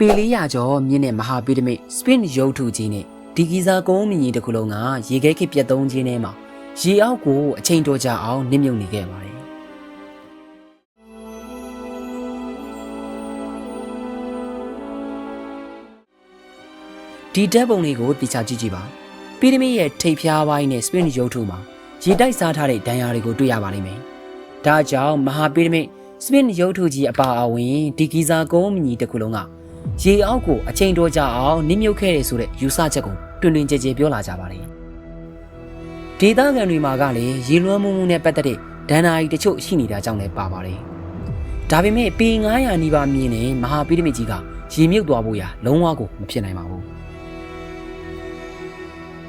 ပေ400ကျော်မြင့်တဲ့မဟာပိရမစ်စပင်ရုပ်ထုကြီးနဲ့ဒီဂီဇာကုန်းမြင့်ကြီးတစ်ခုလုံးကရေခဲခေတ်ပြတ်သုံးခြင်းထဲမှာရေအောက်ကိုအချိန်တော်ကြာအောင်နစ်မြုပ်နေခဲ့ပါတယ်ဒီဓာတ်ပုံလေးကိုတိကျကြည့်ကြည့်ပါပိရမစ်ရဲ့ထိပ်ဖျားပိုင်းနဲ့စပင်ရုပ်ထုမှာရေတိုက်စားထားတဲ့ဒဏ်ရာတွေကိုတွေ့ရပါလိမ့်မယ်ဒါကြောင့်မဟာပိရမစ်စပင်ရုပ်ထုကြီးအပါအဝင်ဒီဂီဇာကုန်းမြင့်ကြီးတစ်ခုလုံးက ရေအောက်ကိုအချိန်တော်ကြာအောင်နစ်မြုပ်ခဲ့တယ်ဆိုတဲ့ယူဆချက်ကိုတွင်တွင်ကြဲကြဲပြောလာကြပါတယ်။ဒေသခံတွေမှာကလည်းရေလွှမ်းမှုမှုနဲ့ပတ်သက်တဲ့ဒဏ္ဍာရီတချို့ရှိနေတာကြောင့်လည်းပါပါတယ်။ဒါပေမဲ့ပေ900နီးပါးမြင့်တဲ့မဟာပိရမစ်ကြီးကရေမြုပ်သွားဖို့ရာလုံးဝကိုမဖြစ်နိုင်ပါဘူး။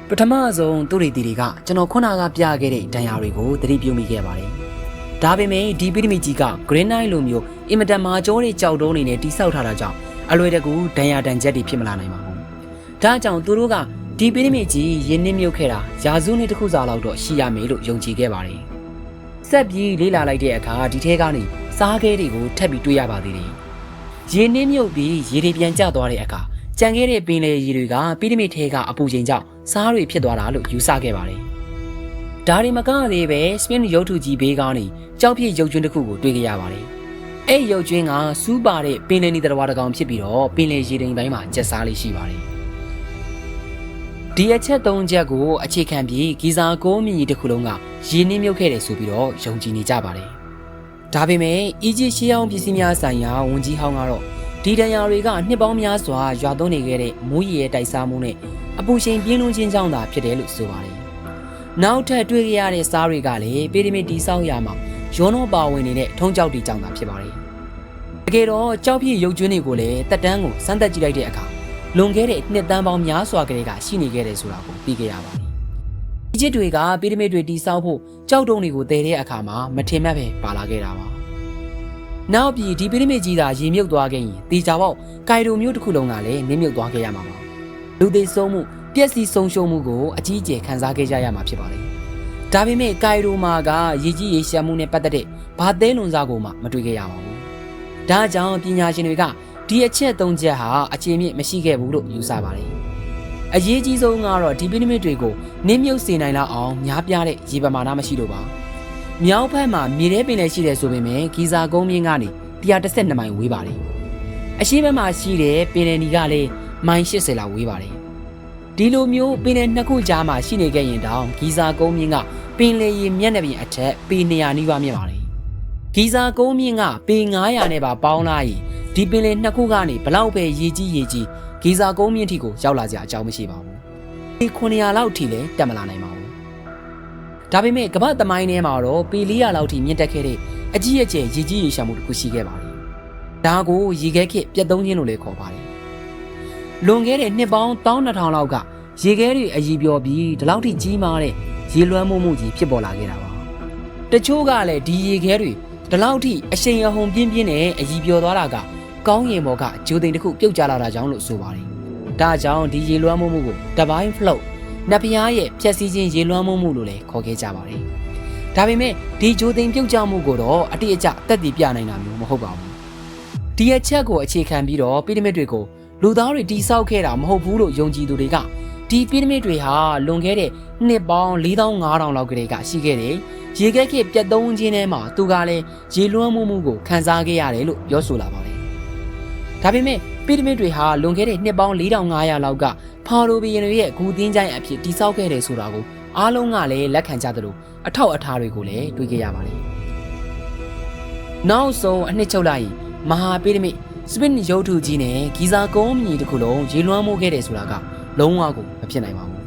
ပထမဆုံးသူတွေတီတွေကကျွန်တော်ခုနကပြခဲ့တဲ့ဒဏ်ရာတွေကိုသတိပြုမိခဲ့ပါတယ်။ဒါပေမဲ့ဒီပိရမစ်ကြီးက granite လိုမျိုးအင်မတန်မာကျောတဲ့ကြောက်တုံးတွေနဲ့တိစောက်ထားတာကြောင့် အလွယ်တကူဒဏ်ရာတန်ချက်တွေဖြစ်မလာနိုင်ပါဘူး။ဒါကြောင့်သူတို့ကဒီပိရမစ်ကြီးရင်းနှင်းမြုပ်ခဲ့တာရာစုနှစ်တစ်ခုစာလောက်တော့ရှိရမယ်လို့ယုံကြည်ခဲ့ပါတယ်။ဆက်ပြီးလေ့လာလိုက်တဲ့အခါဒီထဲကနေစားခဲတွေကိုထပ်ပြီးတွေ့ရပါသေးတယ်။ရင်းနှင်းမြုပ်ပြီးရေတွေပြန်ကျသွားတဲ့အခါကြံခဲ့တဲ့ပင်လယ်ရေတွေကပိရမစ်ထဲကအပူချိန်ကြောင့်စားတွေဖြစ်သွားတာလို့ယူဆခဲ့ပါတယ်။ဒါတွေမကသေးပဲစပင်ရုပ်ထုကြီးဘေးကနေကြောက်ပြည့်ရုပ်ကျွန်းတစ်ခုကိုတွေ့ကြရပါတယ်။ အဲ့ရုပ်ကျွင်းကစူးပါတဲ့ပင်လယ်နီတစ်ဝါတစ်ကောင်ဖြစ်ပြီးတော့ပင်လယ်ရေတိမ်ပိုင်းမှာကျက်စားလေးရှိပါတယ်။ဒီအချက်၃ချက်ကိုအခြေခံပြီးဂီဇာကိုမြင့်ကြီးတစ်ခုလုံးကရင်းနှင်းမြုပ်ခဲ့တယ်ဆိုပြီးတော့ယုံကြည်နေကြပါတယ်။ဒါပေမဲ့အီဂျစ်ရှေးအောင်ပစ္စည်းများဆိုင်ရာဝန်ကြီးဟောင်းကတော့ဒီတန်ရာတွေကနှစ်ပေါင်းများစွာရွာသွန်းနေခဲ့တဲ့မိုးရေရဲ့တိုက်စားမှုနဲ့အပူချိန်ပြင်းလွန်းခြင်းကြောင့်သာဖြစ်တယ်လို့ဆိုပါတယ်။နောက်ထပ်တွေ့ကြရတဲ့စားတွေကလည်းပီရမစ်တီဆောက်ရာမှာ ရောနှောပါဝင်နေတဲ့ထုံးကြောက်တီကြောင့်သာဖြစ်ပါတယ်။တကယ်တော့ကြောက်ပြည့်ရုပ်ကျွန်းတွေကိုလည်းတက်တန်းကိုစမ်းသပ်ကြည့်လိုက်တဲ့အခါလွန်ခဲ့တဲ့နှစ်သန်းပေါင်းများစွာကလေးကရှိနေခဲ့တယ်ဆိုတာကိုသိခဲ့ရပါတယ်။ဒီချစ်တွေကပီရမစ်တွေတီဆောက်ဖို့ကြောက်တုံးတွေကိုတည်တဲ့အခါမှာမထင်မှတ်ပဲပါလာခဲ့တာပါ။နောက်ပြီးဒီပီရမစ်ကြီးသာရေမြုပ်သွားခဲ့ရင်တေချာပေါက်ကိုင်ရိုမျိုးတစ်ခုလုံးကလည်းနင်းမြုပ်သွားခဲ့ရမှာပါ။လူသိဆုံးမှုပျက်စီးဆုံးရှုံးမှုကိုအကြီးအကျယ်ခံစားခဲ့ကြရမှာဖြစ်ပါတယ်။ ဒါပေမဲ့ကိုင်ရိုမာကရေကြီးရေရှမ်းမှုနဲ့ပတ်သက်တဲ့ဘာသဲလွန်စားကိုမှမတွေ့ခဲ့ရပါဘူး။ဒါကြောင့်ပညာရှင်တွေကဒီအချက်၃ချက်ဟာအခြေမြင့်မရှိခဲ့ဘူးလို့ယူဆပါတယ်။အရေးကြီးဆုံးကတော့ဒီပိရမစ်တွေကိုနင်းမြုပ်စေနိုင်လောက်အောင်များပြားတဲ့ရေပမာဏမရှိလို့ပါ။မြောက်ဘက်မှာမြေထဲပင်လယ်ရှိတယ်ဆိုပေမဲ့ဂီဇာကုန်းမြင့်ကနေ112မိုင်ဝေးပါတယ်။အရှိဘက်မှာရှိတဲ့ပင်လယ်နီကလည်းမိုင်80လောက်ဝေးပါတယ်။ ဒီလိုမျိုးပင်လယ်နှစ်ခုကြားမှာရှိနေခဲ့ရင်တောင်ဂီဇာကုန်းမြင့်ကပင်လယ်ရေမျက်နှာပြင်အထက်ပေ200နီးပါးမြင့်ပါတယ်။ဂီဇာကုန်းမြင့်ကပေ900နဲ့ပါပေါင်းလိုက်ရင်ဒီပင်လယ်နှစ်ခုကနေဘလောက်ပဲရေကြီးရေကြီးဂီဇာကုန်းမြင့်ထိကိုရောက်လာကြအကြောင်းမရှိပါဘူး။ပေ900လောက်ထိလည်းတက်မလာနိုင်ပါဘူး။ဒါပေမဲ့ကမ္ဘာသမိုင်းထဲမှာတော့ပေ400လောက်ထိမြင့်တက်ခဲ့တဲ့အကြီးအကျယ်ရေကြီးရေရှမ်းမှုတစ်ခုရှိခဲ့ပါတယ်။ဒါကိုရေခဲခေတ်ပြတ်သုံးခြင်းလို့လည်းခေါ်ပါတယ်။ လွန်ခဲ့တဲ့နှစ်ပေါင်း12000လောက်ကရေခဲတွေအည်ပြောပြီးဒီလောက်ထိကြီးမားတဲ့ရေလွှမ်းမှုမှုကြီးဖြစ်ပေါ်လာခဲ့တာပါ။တချို့ကလည်းဒီရေခဲတွေဒီလောက်ထိအရှိန်အဟုန်ပြင်းပြင်းနဲ့အည်ပြောသွားတာကကောင်းကင်ဘော်ကဂျိုသိန်တစ်ခုပြုတ်ကျလာတာကြောင့်လို့ဆိုပါတယ်။ဒါကြောင့်ဒီရေလွှမ်းမှုမှုကို Divine Flow နတ်ဖျားရဲ့ဖြည့်ဆည်းခြင်းရေလွှမ်းမှုမှုလို့လည်းခေါ်ခဲ့ကြပါတယ်။ဒါပေမဲ့ဒီဂျိုသိန်ပြုတ်ကျမှုကိုတော့အတိအကျတက်တည်ပြနိုင်တာမျိုးမဟုတ်ပါဘူး။ဒီအချက်ကိုအခြေခံပြီးတော့ပိရမစ်တွေကို လူသားတွေတိဆောက်ခဲ့တာမဟုတ်ဘူးလို့ယုံကြည်သူတွေကဒီပိရမစ်တွေဟာလွန်ခဲ့တဲ့နှစ်ပေါင်း4500လောက်ကလေးကရှိခဲ့တယ်။ရေခဲခေတ်ပြတ်သုံးခြင်းထဲမှာသူကလည်းရေလွှမ်းမှုမှုကိုခံစားခဲ့ရတယ်လို့ပြောဆိုလာပါတယ်။ဒါပေမဲ့ပိရမစ်တွေဟာလွန်ခဲ့တဲ့နှစ်ပေါင်း4500လောက်ကဖာရိုဘီယန်တွေရဲ့ဂူသင်းချိုင်းအဖြစ်တိဆောက်ခဲ့တယ်ဆိုတာကိုအားလုံးကလည်းလက်ခံကြသလိုအထောက်အထားတွေကိုလည်းတွေ့ကြရပါတယ်။နောက်ဆုံးအနှစ်ချုပ်လိုက်ရင်မဟာပိရမစ် စပင်ရုပ်ထုကြီးနဲ့ဂီဇာကုန်းမြည်တစ်ခုလုံးရေလွှမ်းမိုးခဲ့တယ်ဆိုတာကလုံးဝကိုမဖြစ်နိုင်ပါဘူး